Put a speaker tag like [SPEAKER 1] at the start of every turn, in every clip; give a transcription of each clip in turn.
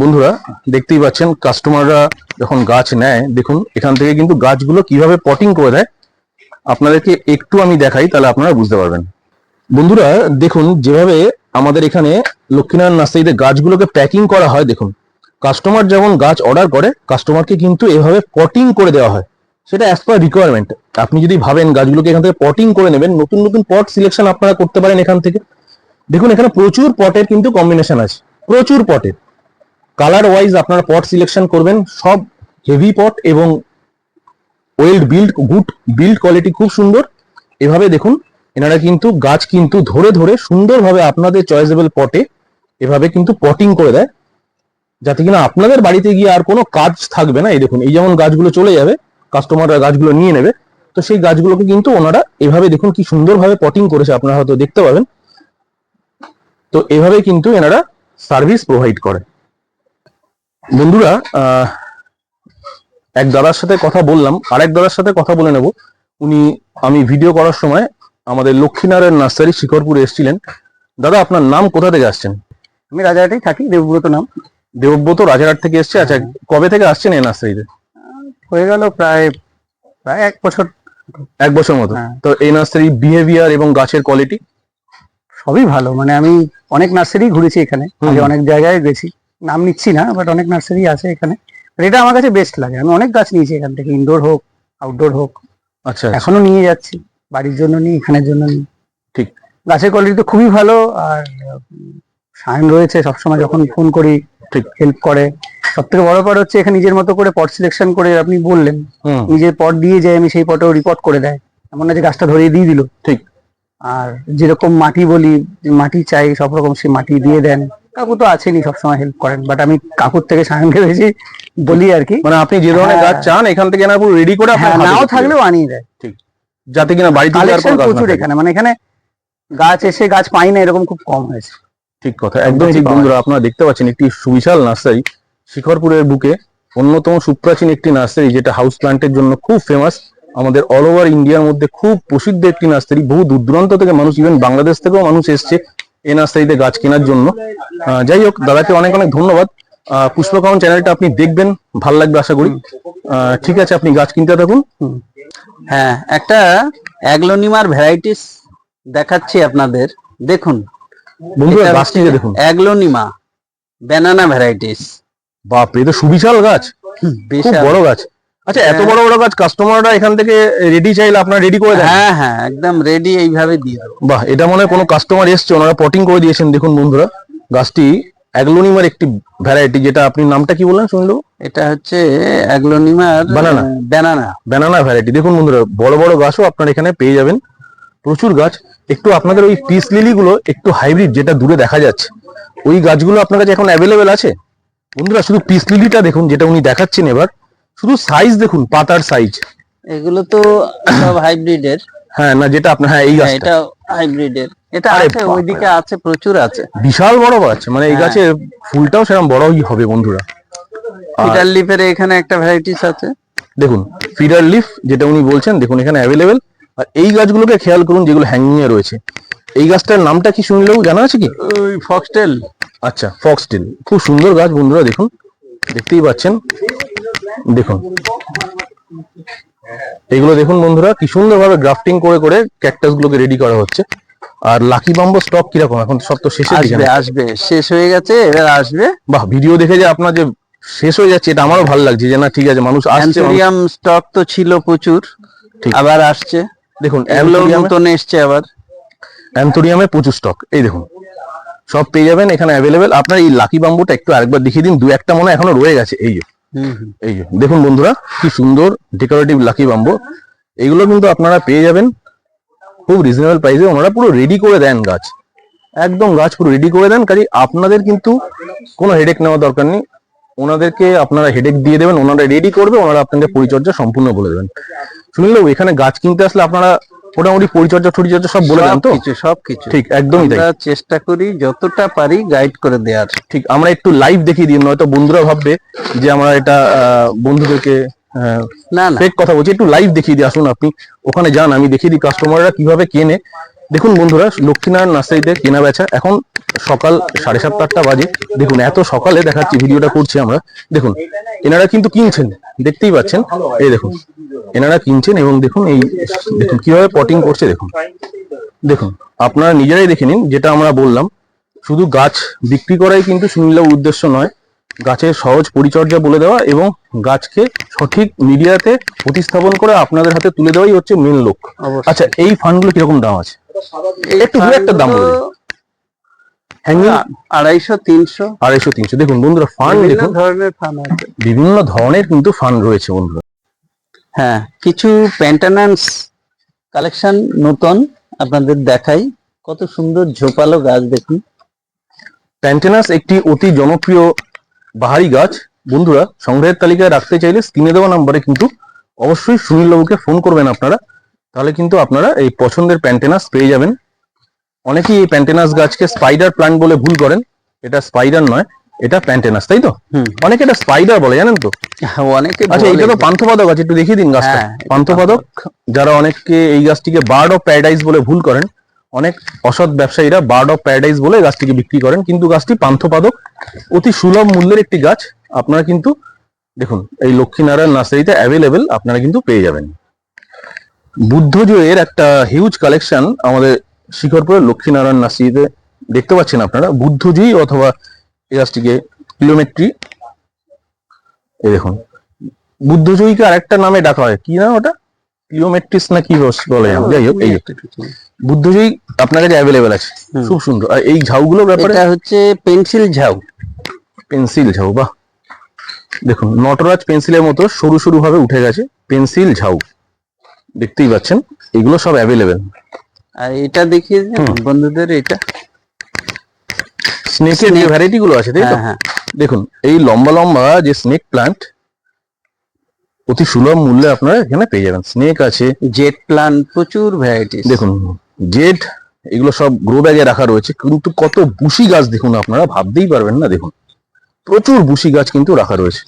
[SPEAKER 1] বন্ধুরা, দেখতেই পাচ্ছেন কাস্টমাররা যখন গাছ নেয়, দেখুন, এখান থেকে কিন্তু গাছগুলো কীভাবে পটিং করে দেয়। আপনাদেরকে একটু আমি দেখাই, তাহলে আপনারা বুঝতে পারবেন। বন্ধুরা, দেখুন, যেভাবে আমাদের এখানে লক্ষ্মীনারায়ণ নার্সারিতে গাছগুলোকে প্যাকিং করা হয়, দেখুন। কাস্টমার যেমন গাছ অর্ডার করে কাস্টমারকে কিন্তু এভাবে পটিং করে দেওয়া হয়। সেটা অ্যাজ পার রিকোয়ারমেন্ট আপনি যদি ভাবেন গাছগুলোকে এখান থেকে পটিং করে নেবেন, নতুন নতুন পট সিলেকশন আপনারা করতে পারেন এখান থেকে। দেখুন, এখানে প্রচুর পটের কিন্তু কম্বিনেশন আছে। প্রচুর পটের কালার ওয়াইজ আপনারা পট সিলেকশন করবেন। সব হেভি পট এবং well build good build quality খুব সুন্দর। এভাবে দেখুন, এনারা কিন্তু গাছ কিন্তু ধরে ধরে সুন্দরভাবে আপনাদের চয়েসেবল পটে এভাবে কিন্তু পটিং করে দেয়। যাতে কিনা আপনাদের বাড়িতে গিয়ে আর কোনো কাজ থাকবে না। এই দেখুন, এই যেমন গাছগুলো চলে যাবে কাস্টমাররা গাছগুলো নিয়ে নেবে, তো সেই গাছগুলোকে কিন্তু ওনারা এভাবে দেখুন কি সুন্দরভাবে পটিং করেছে। আপনারা হয়তো দেখতে পাবেন। তো এভাবে কিন্তু এনারা সার্ভিস প্রোভাইড করে। বন্ধুরা আহ, এক দাদার সাথে কথা বললাম আর এক দাদার সাথে কথা বলে নেব। উনি আমি ভিডিও করার সময় আমাদের লক্ষ্মীনারায়ণ নার্সারি শিকরপুরে এসেছিলেন। দাদা আপনার নাম কোথা থেকে আসছেন?
[SPEAKER 2] আমি রাজাহাটেই থাকি দেবব্রত নাম।
[SPEAKER 1] দেবব্রত রাজারহাট থেকে এসছে? আচ্ছা কবে থেকে আসছেন এই নার্সারিতে?
[SPEAKER 2] হয়ে গেল প্রায় প্রায় এক বছর।
[SPEAKER 1] এক বছর মতো।
[SPEAKER 2] হ্যাঁ।
[SPEAKER 1] তো এই নার্সারি বিহেভিয়ার এবং গাছের কোয়ালিটি
[SPEAKER 2] সবই ভালো মানে আমি অনেক নার্সারি ঘুরেছি এখানে। অনেক জায়গায় গেছি। নাম নিচ্ছি না বাট অনেক নার্সারি আছে এখানে। এটা আমার কাছে বেস্ট লাগে। আমি অনেক গাছ নিয়েছি এখান থেকে ইনডোর হোক আউটডোর হোক।
[SPEAKER 1] আচ্ছা
[SPEAKER 2] এখনও নিয়ে যাচ্ছি বাড়ির জন্য নিই এখানের জন্য নিই।
[SPEAKER 1] ঠিক।
[SPEAKER 2] গাছের কোয়ালিটি তো খুবই ভালো আর সায়ন রয়েছে সবসময় যখন ফোন করি
[SPEAKER 1] ঠিক।
[SPEAKER 2] হেল্প করে। সব থেকে বড় ব্যাপার হচ্ছে এখানে নিজের মতো করে পট সিলেকশন করে আপনি বললেন। নিজের পট দিয়ে যায় আমি সেই পটেও রিপোর্ট করে দেয়। এমন না যে গাছটা ধরিয়ে দিয়ে দিল।
[SPEAKER 1] ঠিক।
[SPEAKER 2] আর যেরকম মাটি বলি মাটি চাই সব রকম সে মাটি দিয়ে দেন। কাকু তো আছেনই সবসময় হেল্প করেন বাট আমি কাকুর থেকে সায়নকে বেশি বলি আর কি।
[SPEAKER 1] মানে আপনি যে ধরনের গাছ
[SPEAKER 2] হ্যাঁ।
[SPEAKER 1] চান এখান থেকে এনারা পুরো রেডি করে আপনার
[SPEAKER 2] হ্যাঁ
[SPEAKER 1] হাতে
[SPEAKER 2] নাও
[SPEAKER 1] দিতে
[SPEAKER 2] থাকলেও আনিয়ে দেয়।
[SPEAKER 1] হবে। যাতে কিনা বাড়িতে গিয়ে আর
[SPEAKER 2] কালেকশন
[SPEAKER 1] গাছ না
[SPEAKER 2] প্রচুর
[SPEAKER 1] থাকে।
[SPEAKER 2] এখানে মানে এখানে গাছ এসে গাছ পাই না এরকম খুব কম হয়েছে।
[SPEAKER 1] ঠিক কথা একদম ঠিক। বন্ধুরা আপনারা দেখতে পাচ্ছেন একটি সুবিশাল নার্সারি শিখরপুরের বুকে অন্যতম সুপ্রাচীন একটি নার্সারি যেটা হাউস প্লান্টের জন্য খুব ফেমাস আমাদের অল ওভার ইন্ডিয়ার মধ্যে খুব প্রসিদ্ধ একটি নার্সারি বহু দূর দূরান্ত থেকে মানুষ ইভেন বাংলাদেশ থেকেও মানুষ এসছে। এই নার্সারিতে গাছ কেনার জন্য। যাই হোক দাদাকে অনেক অনেক ধন্যবাদ। আহ, পুষ্পকামন চ্যানেলটা আপনি দেখবেন ভালো লাগবে আশা করি। ঠিক আছে আপনি গাছ কিনতে থাকুন।
[SPEAKER 3] হ্যাঁ একটা অ্যাগ্লোনিমার ভ্যারাইটিস দেখাচ্ছি আপনাদের। দেখুন
[SPEAKER 1] বন্ধুরা
[SPEAKER 3] এটা
[SPEAKER 1] গাছটিকে দেখুন।
[SPEAKER 3] Aglaonema banana varieties.
[SPEAKER 1] বাপ এ তো সুবিশাল গাছ। খুব
[SPEAKER 3] বিশাল।
[SPEAKER 1] বড় গাছ। আচ্ছা এত বড় বড় গাছ কাস্টমাররা এখান থেকে রেডি চাইলে আপনারা রেডি করে দেন?
[SPEAKER 3] হ্যাঁ হ্যাঁ একদম রেডি এইভাবে দিয়ে দেবো।
[SPEAKER 1] বাহ এটা মনে হয় কোনো কাস্টমার এসছে ওনারা পটিং করে দিয়েছেন দেখুন বন্ধুরা। গাছটি অ্যাগ্লোনিমার একটি ভ্যারাইটি যেটা আপনি নামটা কি বললেন শুনলো
[SPEAKER 3] এটা হচ্ছে অ্যাগ্লোনিমার
[SPEAKER 1] Banana?
[SPEAKER 3] ব্যানানা
[SPEAKER 1] ব্যানানা ভ্যারাইটি দেখুন বন্ধুরা বড় বড় গাছও আপনারা এখানে পেয়ে যাবেন। প্রচুর গাছ। একটু আপনাদের ওই পিস লিলি গুলো একটু হাইব্রিড যেটা দূরে দেখা যাচ্ছে। ওই গাছগুলো আপনার কাছে এখন অ্যাভেলেবেল আছে? বন্ধুরা শুধু পিস লিলিটা দেখুন যেটা উনি দেখাচ্ছেন এবার। শুধু সাইজ দেখুন পাতার সাইজ
[SPEAKER 3] এগুলো তো সব হাইব্রিডের
[SPEAKER 1] হ্যাঁ না যেটা আপনার হ্যাঁ এই গাছটা।
[SPEAKER 3] এটা হাইব্রিডের এটা আছে ওইদিকে আছে প্রচুর আছে।
[SPEAKER 1] বিশাল বড় গাছ মানে এই
[SPEAKER 3] হ্যাঁ।
[SPEAKER 1] গাছে ফুলটাও সেরকম বড়ই হবে বন্ধুরা।
[SPEAKER 3] ফিটার লিফের এখানে একটা ভ্যারাইটিস আছে।
[SPEAKER 1] দেখুন ফিডার লিফ যেটা উনি বলছেন দেখুন এখানে অ্যাভেলেবেল আর এই গাছগুলোকে খেয়াল করুন যেগুলো হ্যাঙ্গিং এ রয়েছে। এই গাছটার নামটা কি শুনলেও জানা আছে কি?
[SPEAKER 3] ওই ফক্সটেল
[SPEAKER 1] আচ্ছা ফক্সটেল খুব সুন্দর গাছ বন্ধুরা দেখুন। দেখতেই পাচ্ছেন। দেখুন। এগুলো দেখুন বন্ধুরা কি সুন্দরভাবে গ্রাফটিং করে করে ক্যাকটাস গুলোকে রেডি করা হচ্ছে। আর লাকি বাম্বো স্টক কীরকম? এখন সব তো শেষ
[SPEAKER 3] আসবে আসবে শেষ হয়ে গেছে এবার আসবে।
[SPEAKER 1] বাহ ভিডিও দেখে যে আপনার যে শেষ হয়ে যাচ্ছে এটা আমারও ভালো লাগছে যে না ঠিক আছে মানুষ আসছে
[SPEAKER 3] স্টক তো ছিল প্রচুর। আবার আসছে।
[SPEAKER 1] দেখুন
[SPEAKER 3] নতুন এসছে আবার।
[SPEAKER 1] অ্যান্থোরিয়ামে প্রচুর স্টক এই দেখুন। সব পেয়ে যাবেন এখানে অ্যাভেলেবেল আপনার এই লাকি বাম্বুটা একটু আরেকবার দেখিয়ে দিন দু একটা মনে হয় এখনও রয়ে গেছে এই যে। এই দেখুন বন্ধুরা, কি সুন্দর ডেকোরেটিভ লাকি বাম্বু এইগুলো কিন্তু আপনারা পেয়ে যাবেন খুব রিজনেবল প্রাইসে ওনারা পুরো রেডি করে দেন গাছ। একদম গাছ পুরো রেডি করে দেন কাজে আপনাদের কিন্তু কোনো হেডেক নেওয়া দরকার নেই। ওনাদেরকে আপনারা হেডেক দিয়ে দেবেন, ওনারা রেডি করবে, ওনারা আপনাদের পরিচর্যা সম্পূর্ণ বলে দেবেন। শুনলেও এখানে গাছ কিনতে আসলে আপনারা মোটামুটি পরিচর্যা টরিচর্যা সব বলে দেন তো?
[SPEAKER 3] সবকিছু সবকিছু।
[SPEAKER 1] ঠিক একদমই তাই।
[SPEAKER 3] আমরা চেষ্টা করি যতটা পারি গাইড করে দেওয়ার।
[SPEAKER 1] ঠিক আমরা একটু লাইভ দেখিয়ে দিই নয়তো বন্ধুরা ভাববে যে আমরা এটা আহ, বন্ধুদেরকে
[SPEAKER 3] না না।
[SPEAKER 1] কথা বলছি একটু লাইভ দেখিয়ে দিই আসুন আপনি। ওখানে যান আমি দেখিয়ে দিই কাস্টমাররা কীভাবে কেনে। দেখুন বন্ধুরা লক্ষ্মীনারায়ণ নার্সারিতে কেনা বেচা। এখন সকাল সাড়ে সাতটা আটটা বাজে দেখুন এত সকালে দেখাচ্ছি ভিডিওটা করছি আমরা। দেখুন এনারা কিন্তু কিনছেন দেখতেই পাচ্ছেন। এই দেখুন এনারা কিনছেন এবং দেখুন এই দেখুন কীভাবে পটিং করছে দেখুন। দেখুন আপনারা নিজেরাই দেখে নিন যেটা আমরা বললাম শুধু গাছ বিক্রি করাই কিন্তু সুনীলবাবুর উদ্দেশ্য নয় গাছের সহজ পরিচর্যা বলে দেওয়া এবং গাছকে সঠিক মিডিয়াতে প্রতিস্থাপন করে আপনাদের হাতে তুলে দেওয়াই হচ্ছে মেন লক্ষ্য।
[SPEAKER 3] অবশ্যই।
[SPEAKER 1] আচ্ছা এই ফান্ডগুলো কীরকম দাম আছে? একটু দু একটা দাম বলে দিন। হ্যাঙ্গিং?
[SPEAKER 3] আড়াইশো তিনশো।
[SPEAKER 1] আড়াইশো তিনশো। দেখুন বন্ধুরা ফান্ড
[SPEAKER 3] বিভিন্ন
[SPEAKER 1] দেখুন।
[SPEAKER 3] ধরনের ফান আছে।
[SPEAKER 1] বিভিন্ন ধরনের কিন্তু ফান্ড রয়েছে বন্ধুরা।
[SPEAKER 3] হ্যাঁ কিছু কালেকশন নতুন আপনাদের দেখাই। কত সুন্দর ঝোপালো গাছ দেখুন।
[SPEAKER 1] প্যান্টেনাস একটি অতি জনপ্রিয় বাহারি গাছ। বন্ধুরা সংগ্রহের তালিকায় রাখতে চাইলে স্ক্রিনে দেওয়া নাম্বারে কিন্তু অবশ্যই সুনীল বাবুকে ফোন করবেন আপনারা। তাহলে কিন্তু আপনারা এই পছন্দের প্যান্টেনাস পেয়ে যাবেন। অনেকেই এই প্যান্টেনাস গাছকে স্পাইডার প্লান্ট বলে ভুল করেন। এটা স্পাইডার নয় এটা প্যান্টেনাস তাই তো? অনেকে এটা স্পাইডার বলে জানেন তো?
[SPEAKER 3] অনেকে
[SPEAKER 1] আচ্ছা এটা তো পান্থপাদক আছে একটু দেখিয়ে দিন গাছটা।
[SPEAKER 3] হ্যাঁ,
[SPEAKER 1] পান্থপাদক যারা অনেককে এই গাছটিকে বার্ড অফ প্যারাডাইজ বলে ভুল করেন অনেক অসৎ ব্যবসায়ীরা বার্ড অফ প্যারাডাইজ বলে গাছটিকে বিক্রি করেন কিন্তু গাছটি পান্থপাদক। অতি সুলভ মূল্যের একটি গাছ। আপনারা কিন্তু দেখুন এই লক্ষ্মীনারায়ণ নার্সারিতে অ্যাভেলেবেল আপনারা কিন্তু পেয়ে যাবেন। বুদ্ধজয়ের একটা হিউজ কালেকশন আমাদের শিখরপুরের লক্ষ্মীনারায়ণ নার্সারিতে দেখতে পাচ্ছেন আপনারা বুদ্ধজয়ী অথবা এই গাছটিকে কিলোমেট্রি। এই দেখুন বুদ্ধজয়ীকে আরেকটা নামে ডাকা হয়। কি নাম ওটা? কিলোমেট্রিস না কি বলে যাই হোক এই বুদ্ধজয়ী আপনার কাছে অ্যাভেলেবেল আছে। খুব সুন্দর। আর এই ঝাউগুলোর ব্যাপারে?
[SPEAKER 3] এটা হচ্ছে পেন্সিল ঝাউ।
[SPEAKER 1] পেন্সিল ঝাউ বাহ। দেখুন নটরাজ পেন্সিলের মতো সরু সরু ভাবে উঠে গেছে পেন্সিল ঝাউ। দেখতেই পাচ্ছেন এগুলো সব অ্যাভেলেবেল
[SPEAKER 3] আর এটা দেখিয়ে বন্ধুদের এটা।
[SPEAKER 1] স্নেকের যে। ভ্যারাইটি গুলো আছে তাই তো?
[SPEAKER 3] হ্যাঁ হ্যাঁ।
[SPEAKER 1] দেখুন এই লম্বা লম্বা যে স্নেক প্লান্ট অতি সুলভ মূল্যে আপনারা এখানে পেয়ে যাবেন। স্নেক আছে।
[SPEAKER 3] জেট প্লান প্রচুর ভ্যারাইটি
[SPEAKER 1] দেখুন জেড এগুলো সব গ্রো ব্যাগে রাখা রয়েছে কিন্তু কত বুশি গাছ দেখুন আপনারা ভাবতেই পারবেন না দেখুন। প্রচুর বুশি গাছ কিন্তু রাখা রয়েছে।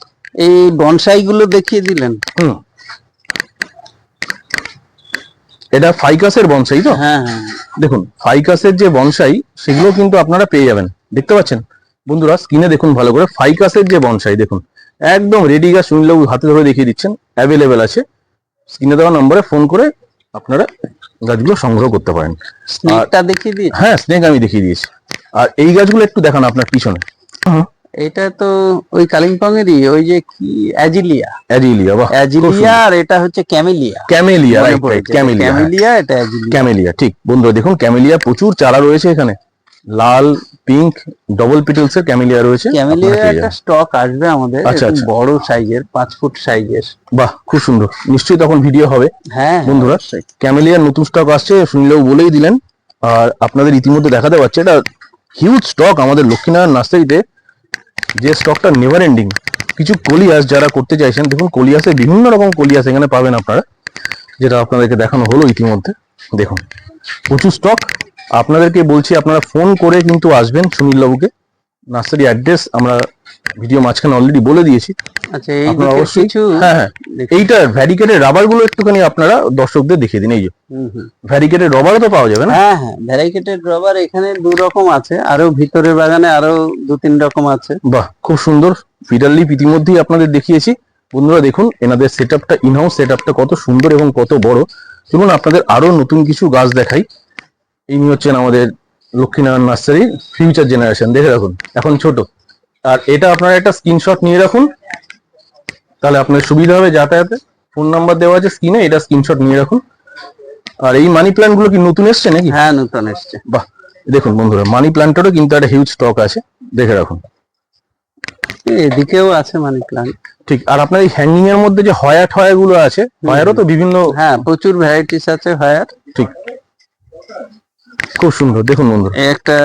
[SPEAKER 3] এই বনসাই গুলো দেখিয়ে দিলেন?
[SPEAKER 1] হুম। এটা ফাইকাসের বনসাই তো?
[SPEAKER 3] হ্যাঁ হ্যাঁ।
[SPEAKER 1] দেখুন ফাইকাসের যে বনসাই সেগুলো কিন্তু আপনারা পেয়ে যাবেন। দেখতে পাচ্ছেন? বন্ধুরা স্ক্রিনে দেখুন ভালো করে ফাইকাসের যে বনসাই দেখুন। একদম রেডি গাছ সুনীলবাবু হাতে ধরে দেখিয়ে দিচ্ছেন অ্যাভেলেবেল আছে। স্ক্রিনে দেওয়া নম্বরে ফোন করে আপনারা গাছগুলো সংগ্রহ করতে পারেন।
[SPEAKER 3] দেখিয়ে
[SPEAKER 1] হ্যাঁ স্নেক আমি দেখিয়ে দিয়েছি। আর এই গাছগুলো একটু দেখান আপনার পিছনে।
[SPEAKER 3] এটা তো ওই কালিম্পং এরই ওই যে কি অ্যাজিলিয়া।
[SPEAKER 1] অ্যাজিলিয়া বাহ
[SPEAKER 3] অ্যাজিলিয়া আর এটা হচ্ছে camellia.
[SPEAKER 1] Camellia right right camellia.
[SPEAKER 3] Camellia এটা অ্যাজিলিয়া।
[SPEAKER 1] ক্যামেলিয়া ঠিক। বন্ধুরা দেখুন ক্যামেলিয়া প্রচুর চারা রয়েছে এখানে। লাল পিঙ্ক ডবল পিটেলস এর ক্যামেলিয়া রয়েছে।
[SPEAKER 3] ক্যামেলিয়া একটা স্টক আসবে আমাদের
[SPEAKER 1] আচ্ছা, আচ্ছা।
[SPEAKER 3] বড় সাইজের পাঁচ ফুট সাইজের।
[SPEAKER 1] বাহ খুব সুন্দর। নিশ্চয়ই তখন ভিডিও হবে।
[SPEAKER 3] হ্যাঁ
[SPEAKER 1] বন্ধুরা ক্যামেলিয়ার নতুন স্টক আসছে শুনলেও বলেই দিলেন। আর আপনাদের ইতিমধ্যে দেখাতে পারছে এটা হিউজ স্টক আমাদের লক্ষ্মীনারায়ণ নার্সারিতে। যে স্টকটা নেভার এন্ডিং কিছু কলিয়াস যারা করতে চাইছেন, দেখুন কলিয়াসে বিভিন্ন রকম কলিয়াস এখানে পাবেন আপনারা, যেটা আপনাদেরকে দেখানো হলো ইতিমধ্যে। দেখুন, প্রচুর স্টক আপনাদেরকে বলছি, আপনারা ফোন করে কিন্তু আসবেন সুনীল বাবুকে নার্সারি অ্যাড্রেস আমরা ভিডিও মাঝখানে অলরেডি বলে দিয়েছি।
[SPEAKER 3] আচ্ছা এই
[SPEAKER 1] আপনারা অবশ্যই হ্যাঁ হ্যাঁ।
[SPEAKER 3] দেখি।
[SPEAKER 1] এইটার ভ্যারিকেটের রাবারগুলো একটুখানি আপনারা দর্শকদের দেখিয়ে দিন এই যে।
[SPEAKER 3] হুম, হুম।
[SPEAKER 1] ভ্যারিকেটের রবারও তো পাওয়া যাবে না?
[SPEAKER 3] হ্যাঁ হ্যাঁ। ভ্যারাইকেটেড রবার এখানে দু রকম আছে। আরও ভিতরের বাগানে আরও দু তিন রকম আছে।
[SPEAKER 1] বাহ খুব সুন্দর। ফিডার লিপ ইতিমধ্যেই আপনাদের দেখিয়েছি। বন্ধুরা দেখুন এনাদের সেট আপটা ইনহাউস সেট আপটা কত সুন্দর এবং কত বড়। চলুন আপনাদের আরও নতুন কিছু গাছ দেখাই। ইনি হচ্ছেন আমাদের লক্ষ্মীনারায়ণ নার্সারি ফিউচার জেনারেশন দেখে রাখুন এখন ছোট। আর এটা আপনারা একটা স্ক্রিনশট নিয়ে রাখুন তাহলে আপনার সুবিধা হবে যাতায়াতে। ফোন নাম্বার দেওয়া আছে স্ক্রিনে এটা স্ক্রিনশট নিয়ে রাখুন। আর এই মানি প্ল্যান্টগুলো কি নতুন এসছে নাকি?
[SPEAKER 3] হ্যাঁ নতুন এসছে।
[SPEAKER 1] বাহ দেখুন বন্ধুরা মানি প্ল্যান্টেরও কিন্তু একটা হিউজ স্টক আছে দেখে রাখুন।
[SPEAKER 3] এদিকেও আছে মানি প্লান্ট
[SPEAKER 1] ঠিক আর আপনার এই হ্যাঙ্গিং এর মধ্যে যে হয়া ঠয়া গুলো আছে হয়ারও তো বিভিন্ন
[SPEAKER 3] হ্যাঁ প্রচুর ভ্যারাইটিস আছে হায়ার।
[SPEAKER 1] ঠিক। খুব সুন্দর দেখুন
[SPEAKER 3] বন্ধু একটা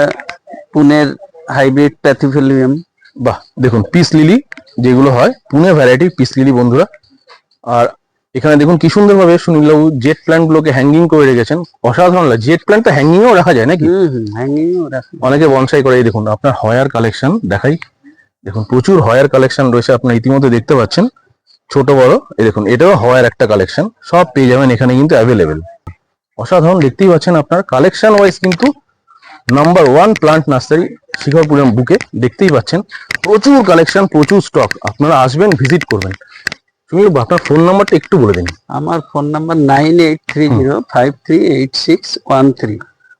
[SPEAKER 3] পুনের হাইব্রিড প্যাথিফিলিয়াম
[SPEAKER 1] বাহ দেখুন পিস লিলি যেগুলো হয় পুনে ভ্যারাইটি পিস লিলি বন্ধুরা। আর এখানে দেখুন কি সুন্দর ভাবে সুনীলবাবু জেট প্ল্যান্ট গুলোকে হ্যাঙ্গিং করে রেখেছেন। অসাধারণ লাগে। জেট প্ল্যান্ট তো হ্যাঙ্গিং এও রাখা যায় নাকি? অনেকে বনসাই করে। দেখুন আপনার হয়ার কালেকশন দেখাই। দেখুন প্রচুর হয়ার কালেকশন রয়েছে আপনার ইতিমধ্যে দেখতে পাচ্ছেন। ছোট বড় এই দেখুন এটাও হয়ার একটা কালেকশন সব পেয়ে যাবেন এখানে কিন্তু অ্যাভেলেবেল অসাধারণ দেখতেই পাচ্ছেন আপনার। কালেকশন ওয়াইজ কিন্তু নাম্বার ওয়ান প্লান্ট নার্সারি শিখরপুরের বুকে দেখতেই পাচ্ছেন। প্রচুর কালেকশন প্রচুর স্টক আপনারা আসবেন ভিজিট করবেন। বাবু, আপনার ফোন নাম্বারটা একটু বলে দিন।
[SPEAKER 3] আমার phone number nine eight three zero five three eight six one three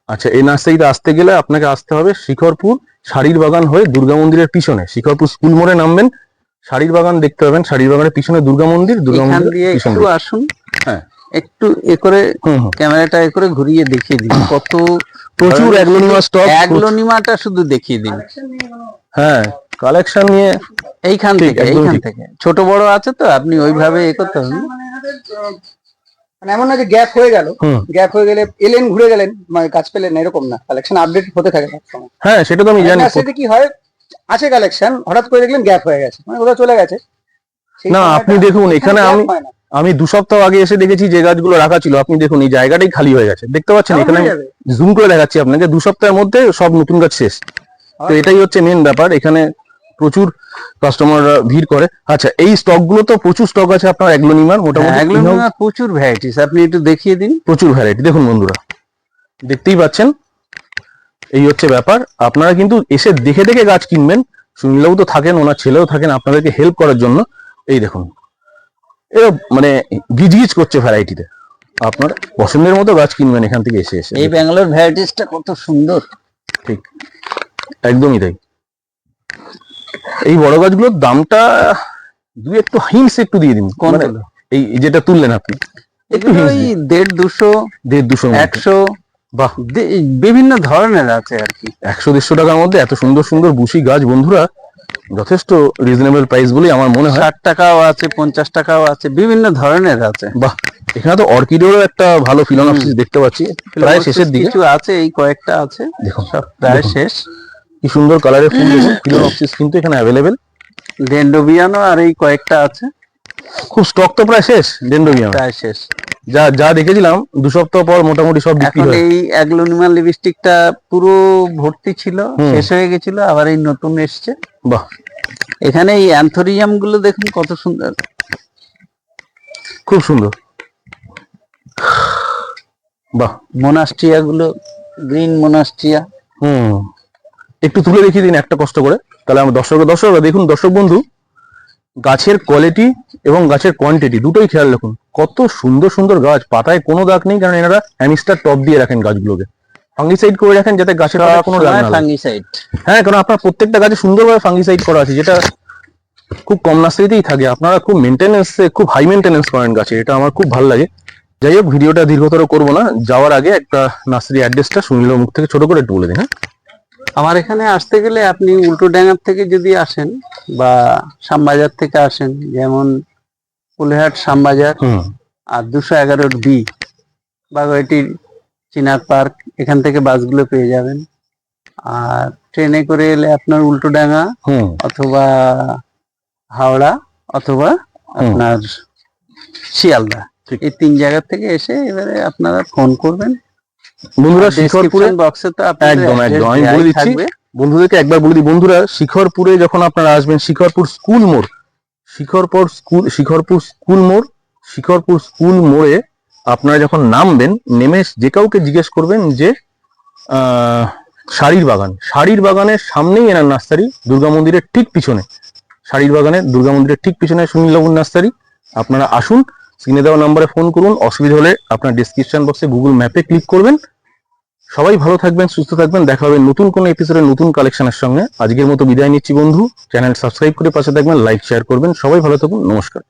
[SPEAKER 1] আচ্ছা এই নার্সারিতে আসতে গেলে আপনাকে আসতে হবে শিখরপুর শাড়ির বাগান হয়ে দুর্গা মন্দিরের পিছনে। শিখরপুর স্কুল মোড়ে নামবেন শাড়ির বাগান দেখতে পাবেন শাড়ির বাগানের পিছনে দুর্গা মন্দির দুর্গা মন্দির
[SPEAKER 3] আসুন।
[SPEAKER 1] হ্যাঁ।
[SPEAKER 3] একটু এ করে ক্যামেরাটা এ করে ঘুরিয়ে দেখিয়ে দিন কত
[SPEAKER 1] প্রচুর অ্যাগ্লোনিমা স্টক
[SPEAKER 3] অ্যাগ্লোনিমাটা শুধু দেখিয়ে দিন
[SPEAKER 1] হ্যাঁ কালেকশন নিয়ে
[SPEAKER 3] এইখান থেকে এইখান থেকে। ছোট বড় আছে তো আপনি ওইভাবে এ করতে হবে।
[SPEAKER 2] মানে এমন না যে গ্যাপ হয়ে গেল। গ্যাপ হয়ে গেলে এলেন ঘুরে গেলেন মানে কাজ পেলেন এরকম না। কালেকশন আপডেট হতে থাকে
[SPEAKER 1] হ্যাঁ সেটা তো আমি জানি।
[SPEAKER 2] কি হয় আছে কালেকশন হঠাৎ করে দেখলেন গ্যাপ হয়ে গেছে মানে কোথাও চলে গেছে।
[SPEAKER 1] না, আপনি দেখুন, এখানে আমি- আমি দু সপ্তাহ আগে এসে দেখেছি যে গাছগুলো রাখা ছিল আপনি দেখুন এই জায়গাটাই খালি হয়ে গেছে। দেখতে পাচ্ছেন এখানে জুম করে দেখাচ্ছি আপনাকে দু সপ্তাহের মধ্যে সব নতুন গাছ শেষ। তো এটাই হচ্ছে মেন ব্যাপার এখানে প্রচুর কাস্টমাররা ভিড় করে। আচ্ছা এই স্টকগুলো তো প্রচুর স্টক আছে আপনার অ্যাগ্লোনিমার মোটামুটি।
[SPEAKER 3] অ্যাগ্লোনিমা
[SPEAKER 1] in-house
[SPEAKER 3] প্রচুর ভ্যারাইটিস আপনি একটু দেখিয়ে দিন।
[SPEAKER 1] প্রচুর ভ্যারাইটি দেখুন বন্ধুরা দেখতেই পাচ্ছেন। এই হচ্ছে ব্যাপার আপনারা কিন্তু এসে দেখে দেখে গাছ কিনবেন। সুনীলবাবু তো থাকেন ওনার ছেলেও থাকেন আপনাদেরকে হেল্প করার জন্য। এই দেখুন। এরা মানে গিজগিজ করছে ভ্যারাইটিতে। আপনার পছন্দের মতো গাছ কিনবেন এখান থেকে এসে এসে।
[SPEAKER 3] এই ব্যাঙ্গালোর ভ্যারাইটিসটা কত সুন্দর।
[SPEAKER 1] ঠিক। একদমই তাই। এই বড় গাছগুলোর দামটা দুই একটু হিংস একটু দিয়ে দিন। মানে এই যেটা তুললেন আপনি।
[SPEAKER 3] দেড় দুশো
[SPEAKER 1] দেড় দুশো
[SPEAKER 3] একশো।
[SPEAKER 1] বাহ।
[SPEAKER 3] বিভিন্ন ধরনের আছে আর কি।
[SPEAKER 1] একশো দেড়শো টাকার মধ্যে এত সুন্দর সুন্দর বুসি গাছ। বন্ধুরা যথেষ্ট রিজনেবল প্রাইস বলেই আমার মনে হয়।
[SPEAKER 3] ষাট টাকাও আছে পঞ্চাশ টাকাও আছে বিভিন্ন ধরনের আছে।
[SPEAKER 1] বাহ! এখানে তো অর্কিডেরও একটা ভালো ফিলোনপসিস দেখতে পাচ্ছি। প্রায় শেষের দিকে।
[SPEAKER 3] কিছু আছে এই কয়েকটা আছে।
[SPEAKER 1] দেখুন
[SPEAKER 3] সব প্রায় শেষ।
[SPEAKER 1] কি সুন্দর কালারের ফুল ফিলন ফিলোনপসিস কিন্তু এখানে অ্যাভেলেবেল
[SPEAKER 3] ডেন্ডোবিয়ানো আর এই কয়েকটা আছে।
[SPEAKER 1] খুব স্টক তো প্রায় শেষ ডেন্ডোবিয়াম
[SPEAKER 3] প্রায় শেষ।
[SPEAKER 1] যা যা দেখেছিলাম দু সপ্তাহ পর মোটামুটি সব বিক্রি
[SPEAKER 3] এখন এই অ্যাগ্লোনিমাল লিপস্টিকটা পুরো ভর্তি ছিল শেষ হয়ে গেছিল আবার এই নতুন এসছে।
[SPEAKER 1] বাহ।
[SPEAKER 3] এখানে এই অ্যান্থোরিয়ামগুলো দেখুন কত সুন্দর।
[SPEAKER 1] খুব সুন্দর। বাহ।
[SPEAKER 3] মোনাস্ট্রিয়া গুলো গ্রিন মোনাস্ট্রিয়া
[SPEAKER 1] হুম। একটু তুলে দেখিয়ে দিন একটা কষ্ট করে। তাহলে আমার দর্শক দর্শকরা দেখুন দর্শক বন্ধু গাছের কোয়ালিটি এবং গাছের কোয়ান্টিটি দুটোই খেয়াল রাখুন। কত সুন্দর সুন্দর গাছ পাতায় কোনো দাগ নেই কারণ এনারা হ্যামিস্টার টপ দিয়ে রাখেন গাছগুলোকে। ফাঙ্গিসাইড করে রাখেন যাতে গাছের পাতায় কোনো দাগ না।
[SPEAKER 3] ফাঙ্গিসাইড
[SPEAKER 1] হ্যাঁ কারণ আপনার প্রত্যেকটা গাছে সুন্দরভাবে ফাঙ্গিসাইড করা আছে যেটা খুব কম নার্সারিতেই থাকে। আপনারা খুব মেনটেনেন্স খুব হাই মেনটেনেন্স করেন গাছে এটা আমার খুব ভালো লাগে। যাই হোক ভিডিওটা দীর্ঘতর করব না। যাওয়ার আগে একটা নার্সারি অ্যাড্রেসটা সুনীলের মুখ থেকে ছোট করে একটু বলে দিন হ্যাঁ?
[SPEAKER 3] আমার এখানে আসতে গেলে আপনি উল্টো ডাঙ্গার থেকে যদি আসেন বা শ্যামবাজার থেকে আসেন যেমন কুলেহাট শ্যামবাজার আর দুশো এগারোর বি বাগুয়াটির চিনার পার্ক এখান থেকে বাসগুলো পেয়ে যাবেন। আর ট্রেনে করে এলে আপনার উল্টো ডাঙ্গা অথবা হাওড়া অথবা আপনার শিয়ালদা। এই তিন জায়গা থেকে এসে এবারে আপনারা ফোন করবেন।
[SPEAKER 1] বন্ধুরা শিখরপুরে একদম, একদম, আমি বলে দিচ্ছি। বন্ধুদেরকে একবার বলে দিই। বন্ধুরা শিখরপুরে যখন আপনারা আসবেন শিখরপুর স্কুল মোড় শিখরপুর স্কুল শিখরপুর স্কুল মোড় শিখরপুর স্কুল মোড়ে আপনারা যখন নামবেন নেমে যে কাউকে জিজ্ঞেস করবেন যে আহ, শাড়ির বাগান। শাড়ির বাগানের সামনেই এনার নার্সারি দুর্গা মন্দিরের ঠিক পিছনে। শাড়ির বাগানে দুর্গা মন্দিরের ঠিক পিছনে সুনীলবাবুর নার্সারি। আপনারা আসুন স্ক্রিনে দেওয়া নাম্বারে ফোন করুন। অসুবিধা হলে আপনার ডিসক্রিপশন বক্সে গুগল ম্যাপে ক্লিক করবেন। সবাই ভালো থাকবেন, সুস্থ থাকবেন। দেখা হবে নতুন কোন এপিসোডে নতুন কালেকশনের সঙ্গে। আজকের মতো বিদায় নিচ্ছি, বন্ধু। চ্যানেল সাবস্ক্রাইব করে পাশে থাকবেন লাইক শেয়ার করবেন। সবাই ভালো থাকুন। নমস্কার।